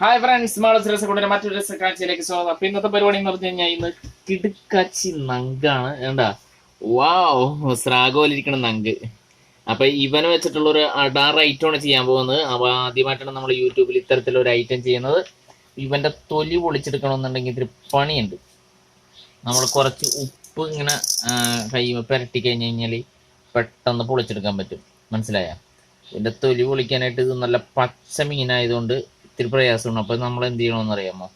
Hi friends Malas രസക്കൂടിന്റെ മറ്റൊരു രസക്കാഴ്ചയിലേക്ക് സ്വാഗതം. അപ്പൊ ഇന്നത്തെ പരിപാടി എന്ന് പറഞ്ഞു കഴിഞ്ഞാൽ ഇന്ന് കിടുക്കാച്ചി നങ്കാണ്. എന്താ? വാവ് സ്രാഗോലിരിക്കണ നങ്ക്. അപ്പൊ ഇവന് വെച്ചിട്ടുള്ള ഒരു അടാർ ഐറ്റമാണ് ചെയ്യാൻ പോകുന്നത്. അപ്പൊ ആദ്യമായിട്ടാണ് നമ്മൾ യൂട്യൂബിൽ ഇത്തരത്തിലുള്ള ഒരു ഐറ്റം ചെയ്യുന്നത്. ഇവന്റെ തൊലി പൊളിച്ചെടുക്കണമെന്നുണ്ടെങ്കിൽ ഇത്തിരി പണിയുണ്ട്. നമ്മൾ കുറച്ച് ഉപ്പ് ഇങ്ങനെ കൈ പുരട്ടി കഴിഞ്ഞ് കഴിഞ്ഞാൽ പെട്ടെന്ന് പൊളിച്ചെടുക്കാൻ പറ്റും. മനസ്സിലായ? ഇതിന്റെ തൊലി പൊളിക്കാനായിട്ട് ഇത് നല്ല പച്ച മീനായതുകൊണ്ട് ഇത്തിരി പ്രയാസമാണ്. അപ്പൊ നമ്മൾ എന്ത് ചെയ്യണമെന്ന് അറിയാമോ?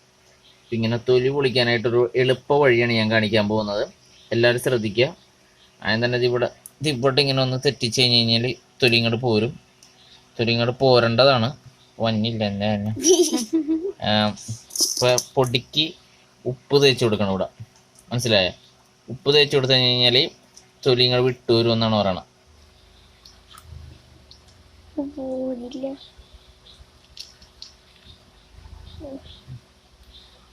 ഇങ്ങനെ തൊലി പൊളിക്കാനായിട്ടൊരു എളുപ്പ വഴിയാണ് ഞാൻ കാണിക്കാൻ പോകുന്നത്. എല്ലാവരും ശ്രദ്ധിക്കുക. ആദ്യം തന്നെ ഇവിടെ ഇവിടെ ഇങ്ങനെ ഒന്ന് തെറ്റിച്ച് കഴിഞ്ഞ് കഴിഞ്ഞാൽ തൊലി ഇങ്ങോട്ട് പോരും. തൊലി ഇങ്ങോട്ട് പോരേണ്ടതാണ്. വന്നില്ല എന്നെ തന്നെ. പൊടിക്ക് ഉപ്പ് തേച്ച് കൊടുക്കണം ഇവിടെ. മനസ്സിലായ? ഉപ്പ് തേച്ച് കൊടുത്തു കഴിഞ്ഞ് കഴിഞ്ഞാൽ തൊലി ഇങ്ങോട്ട് വിട്ടുവരും എന്നാണ് പറയണത്.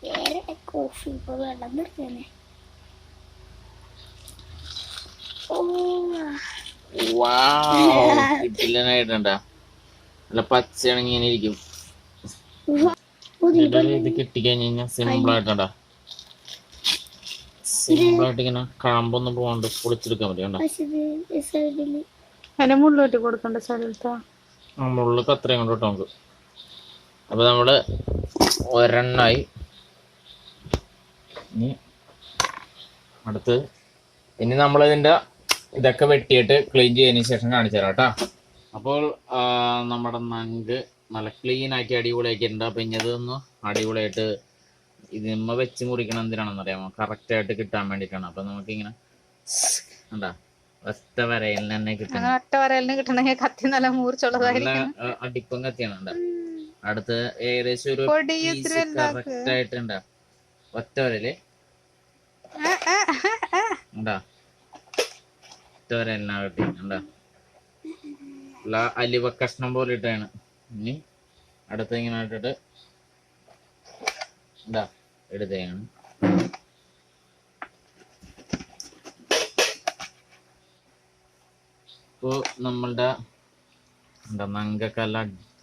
വേറെ കോഫി ഇപ്പൊ വെള്ളം നിർത്തന്നെ ഓ. കിട്ടില്ലനായിട്ടുണ്ടാ നല്ല പച്ചയാണെങ്കിൽ ഇങ്ങനെ ഇരിക്കും. ഇത് കിട്ടിക്കഴിഞ്ഞ് സിമ്പിൾ ആയിട്ടുണ്ടാ. സിമ്പിൾ ആയിട്ട് ഇങ്ങനെ കഴമ്പൊന്നും പോകാണ്ട് പൊളിച്ചെടുക്കാൻ പറ്റും അതിന് മുള്ളൂറ്റി കൊടുക്കണ്ട സ്ഥലത്താ. നമ്മളിൽ അത്രയും കൊണ്ട് നമുക്ക്. അപ്പൊ നമ്മൾ ഒരെണ്ണായി. ഇനി അടുത്ത് ഇനി നമ്മളിതിന്റെ ഇതൊക്കെ വെട്ടിയിട്ട് ക്ലീൻ ചെയ്തതിന് ശേഷം കാണിച്ചു തരാം കേട്ടോ. അപ്പോൾ നമ്മുടെ നങ്ക് നല്ല ക്ലീൻ ആക്കി അടിപൊളിയാക്കിയിട്ടുണ്ട്. അപ്പം ഇനി അതൊന്ന് അടിപൊളിയായിട്ട് ഇതിന്മ വെച്ച് മുറിക്കണം എന്തിനാണെന്ന് അറിയാമോ? കറക്റ്റായിട്ട് കിട്ടാൻ വേണ്ടിയിട്ടാണ്. അപ്പം നമുക്കിങ്ങനെ കണ്ടാ ഒറ്റ വരയിൽ തന്നെ കിട്ടണം. ഒറ്റ വരയിൽ കിട്ടണമെങ്കിൽ കത്തി നല്ല മൂർച്ചുള്ളതായിരിക്കും അടിപ്പം കത്തിയാണ്. കണ്ടോ. അടുത്ത് ഏകദേശം ഒരു കറക്റ്റ് ആയിട്ടുണ്ട് ഒറ്റ വരൽ. ഉണ്ടാ? ഒറ്റ വരലിനാ കിട്ടി. ഉണ്ടാ? അലിവ കഷ്ണം പോലെ ഇട്ടാണ് ഇനി അടുത്ത ഇങ്ങനെ ഇട്ടിട്ട് ഉണ്ടാ എടുത്തേക്കാണ്. ഇപ്പോ നമ്മളുടെ എന്താ നങ്കൊക്കെ നല്ല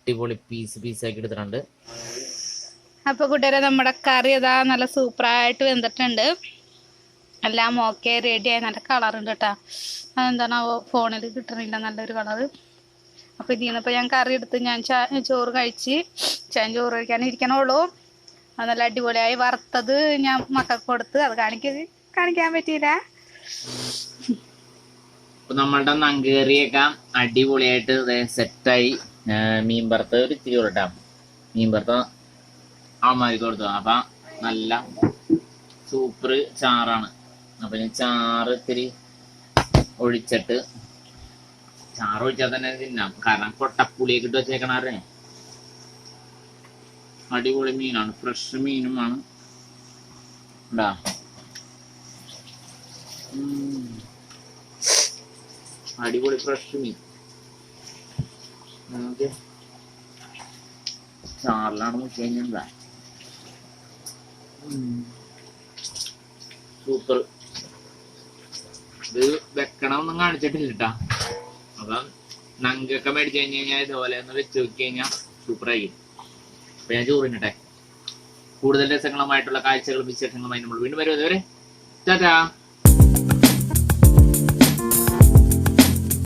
അടിപൊളി പീസ് പീസ് ആക്കി എടുത്തിട്ടുണ്ട്. അപ്പൊ കൂട്ടുകാരെ നമ്മുടെ കറി ഇതാ നല്ല സൂപ്പറായിട്ട് വെന്തിട്ടുണ്ട്. എല്ലാം ഓക്കെ റെഡിയായി നല്ല കളറുണ്ട് കേട്ടോ. അതെന്താണ് ഫോണിൽ കിട്ടണില്ല. നല്ലൊരു കളറ് അപ്പൊ ഇതിൽ നിന്നിപ്പോൾ ഞാൻ കറി എടുത്ത് ഞാൻ ചോറ് കഴിച്ച് ഞാൻ ചോറ് കഴിക്കാൻ ഇരിക്കണുള്ളൂ. അത് നല്ല അടിപൊളിയായി. വറുത്തത് ഞാൻ മക്കൾക്ക് കൊടുത്ത് അത് കാണിക്ക കാണിക്കാൻ പറ്റിയില്ല. നമ്മളുടെ നങ്കേറിയൊക്കെ അടിപൊളിയായിട്ട് സെറ്റായി മീൻ വറുത്ത് ഒരു ഇത്തിരി കൊടുക്കാം മീൻ വറുത്ത ആമാരി കൊടുത്തു. അപ്പൊ നല്ല സൂപ്പർ ചാറാണ്. അപ്പൊ ഇനി ചാറ് ഇത്തിരി ഒഴിച്ചിട്ട് ചാറ് ഒഴിച്ചാൽ തന്നെ തിന്നാം. കാരണം കൊട്ടപ്പുളിയൊക്കെ ഇട്ട് വെച്ചേക്കണാറേ അടിപൊളി മീനാണ്. ഫ്രഷ് മീനുമാണ്. ഉണ്ടാ അടിപൊളി ഫ്രഷ് മീൻ. നമുക്ക് ചാറിലാണ് മുക്കി കഴിഞ്ഞാൽ സൂപ്പർ. ഇത് വെക്കണമെന്നും കാണിച്ചിട്ടില്ല കേട്ടാ അപ്പം നങ്കൊക്കെ മേടിച്ചു കഴിഞ്ഞ് കഴിഞ്ഞാൽ ഇതുപോലെ ഒന്ന് വെച്ച് നോക്കി കഴിഞ്ഞാൽ സൂപ്പർ ആയി അപ്പൊ ഞാൻ ചോറിനട്ടെ. കൂടുതൽ രസങ്ങളുമായിട്ടുള്ള കാഴ്ചകളും വിശേഷങ്ങളുമായി നമ്മൾ വീണ്ടും വരും അതുവരെ ടാറ്റാ.